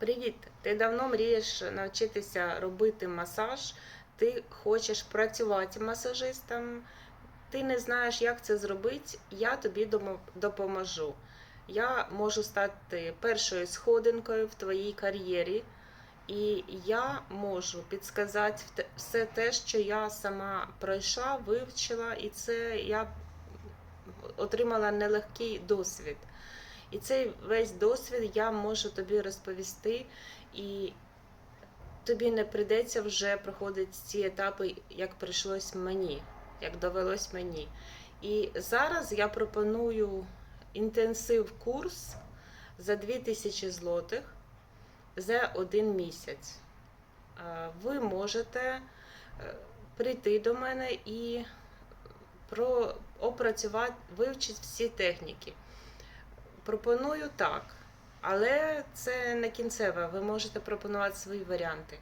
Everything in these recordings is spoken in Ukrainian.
Привіт! Ти давно мрієш навчитися робити масаж, ти хочеш працювати масажистом, ти не знаєш, як це зробити, я тобі допоможу. Я можу стати першою сходинкою в твоїй кар'єрі, і я можу підсказати все те, що я сама пройшла, вивчила, і це я отримала нелегкий досвід. І цей весь досвід я можу тобі розповісти, і тобі не прийдеться вже проходити ці етапи, як прийшлось мені, як довелось мені. І зараз я пропоную інтенсив курс за 2000 злотих за один місяць. Ви можете е, прийти до мене і опрацювати, вивчити всі техніки. Пропоную так, але це не кінцеве. Ви можете пропонувати свої варіанти.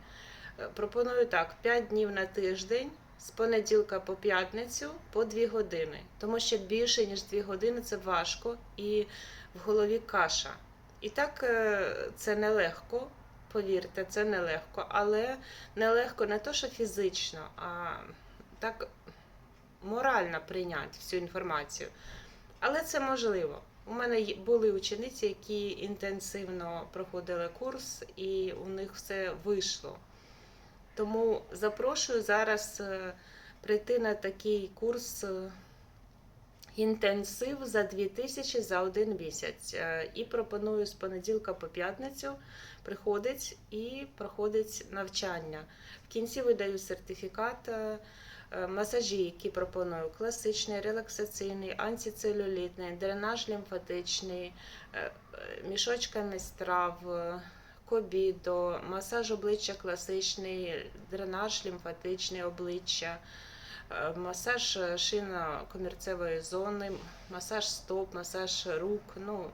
Е, Пропоную так: 5 днів на тиждень, з понеділка по п'ятницю по 2 години. Тому що більше, ніж 2 години це важко і в голові каша. І так е, це нелегко, повірте, це нелегко, але нелегко не то, що фізично, а так морально прийняти всю інформацію. Але це можливо. У мене були учениці, які інтенсивно проходили курс, і у них все вийшло. Тому запрошую зараз е, прийти на такий курс е, інтенсив за 2000 за один місяць. Е, І пропоную з понеділка по п'ятницю приходить і проходить навчання. В кінці видаю сертифікат. Е, Масажі, які пропоную: класичний, релаксаційний, антицелюлітний, дренаж лімфатичний, е, мішочками страв, е, кобідо, масаж обличчя класичний, дренаж лімфатичний обличчя, масаж е, шийно-комірцевої зони, масаж стоп, масаж рук. Ну,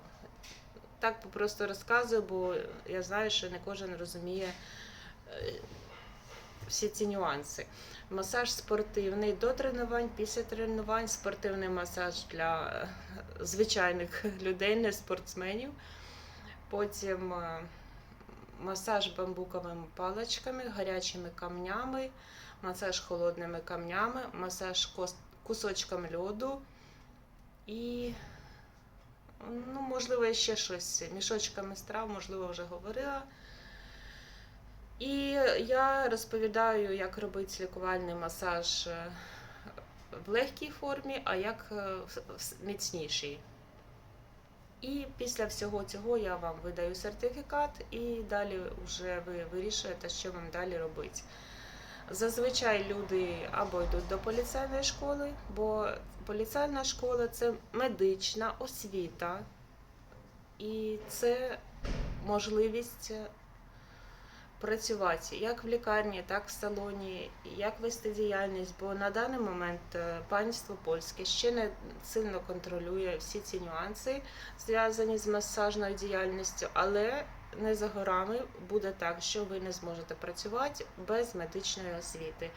так просто розказую, бо я знаю, що не кожен розуміє всі ці нюанси. Масаж спортивний до тренувань, після тренувань, спортивний масаж для е, звичайних людей, не спортсменів. Потім е, масаж бамбуковими паличками, гарячими камнями, масаж холодними камнями, масаж кусочком льоду і, ну, можливо, ще щось. Мішочками страв, можливо, вже говорила. І я розповідаю, як робити лікувальний масаж е, в легкій формі, а як е, в міцнішій. І після всього цього я вам видаю сертифікат, і далі вже ви вирішуєте, що вам далі робити. Зазвичай люди або йдуть до поліцейної школи, бо поліцейна школа це медична освіта, і це можливість працювати як в лікарні, так в салоні, як вести діяльність, бо на даний момент е, панство польське ще не сильно контролює всі ці нюанси, зв'язані з масажною діяльністю, але не за горами буде так, що ви не зможете працювати без медичної освіти.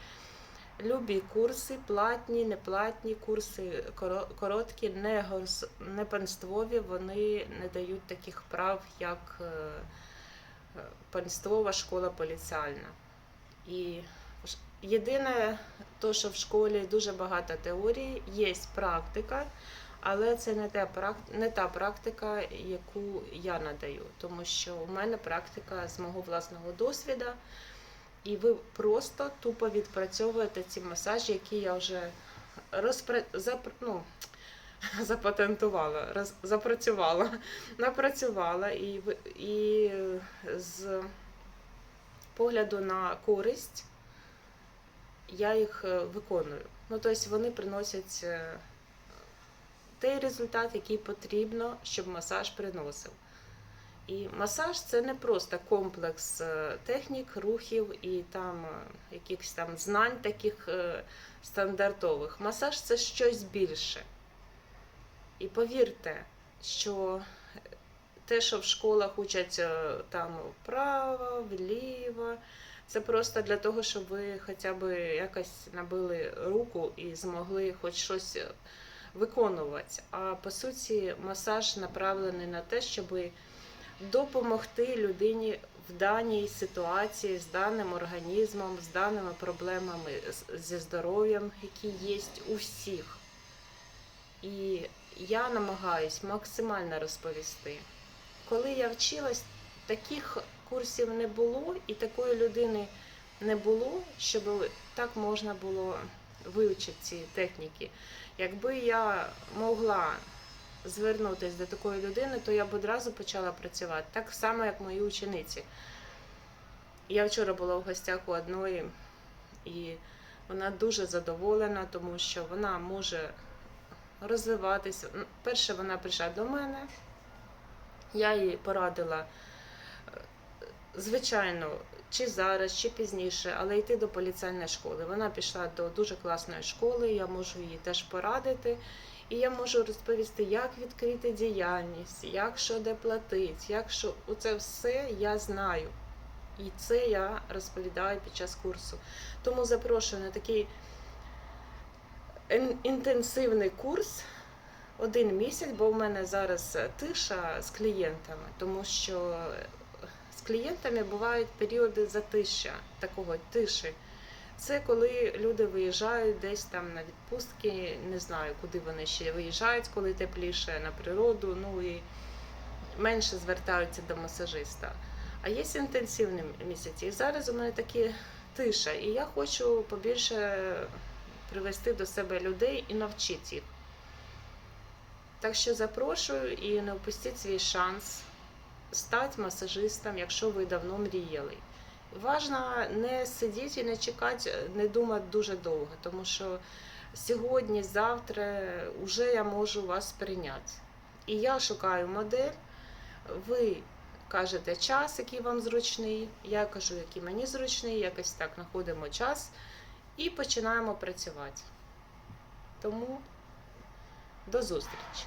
Любі курси, платні, неплатні курси, короткі, не, горс, не панствові, вони не дають таких прав, як е, панствова школа поліціальна. І єдине, то, що в школі дуже багато теорії, є практика, але це не та, прак- не та практика, яку я надаю, тому що у мене практика з мого власного досвіду. І ви просто тупо відпрацьовуєте ці масажі, які я вже розпра... запр... ну, запатентувала, роз... запрацювала, напрацювала і, і е, з погляду на користь я їх е, виконую. Ну, тобто вони приносять е, той результат, який потрібно, щоб масаж приносив. І масаж це не просто комплекс технік, рухів і там якихось там знань таких стандартових. Масаж це щось більше. І повірте, що те, що в школах учать е, там вправо, вліво, це просто для того, щоб ви хоча б якось набили руку і змогли хоч щось е, виконувати. А по суті, масаж направлений на те, щоб допомогти людині в даній ситуації з даним організмом, з даними проблемами зі здоров'ям, які є у всіх. І я намагаюсь максимально розповісти. Коли я вчилась, таких курсів не було, і такої людини не було, щоб так можна було вивчити ці техніки. Якби я могла звернутися до такої людини, то я б одразу почала працювати. Так само, як мої учениці. Я вчора була в гостях у одної, і вона дуже задоволена, тому що вона може розвиватися. Перше, вона прийшла до мене, я їй порадила, е, звичайно, чи зараз, чи пізніше, але йти до поліцейної школи. Вона пішла до дуже класної школи, я можу їй теж порадити. І я можу розповісти, як відкрити діяльність, як що де платить, як що оце все я знаю. І це я розповідаю під час курсу. Тому запрошую на такий інтенсивний курс один місяць, бо в мене зараз тиша з клієнтами, тому що з клієнтами бувають періоди затища, такого тиші. Це коли люди виїжджають десь там на відпустки, не знаю, куди вони ще виїжджають, коли тепліше на природу, ну і менше звертаються до масажиста. А є інтенсивні місяці. І зараз у мене такі тиша, і я хочу побільше привести до себе людей і навчити їх. Так що запрошую і не впустіть свій шанс стати масажистом, якщо ви давно мріяли. Важно не сидіти і не чекати, не думати дуже довго, тому що сьогодні, завтра вже я можу вас прийняти. І я шукаю модель, ви кажете час, який вам зручний, я кажу, який мені зручний, якось так знаходимо час і починаємо працювати. Тому до зустрічі!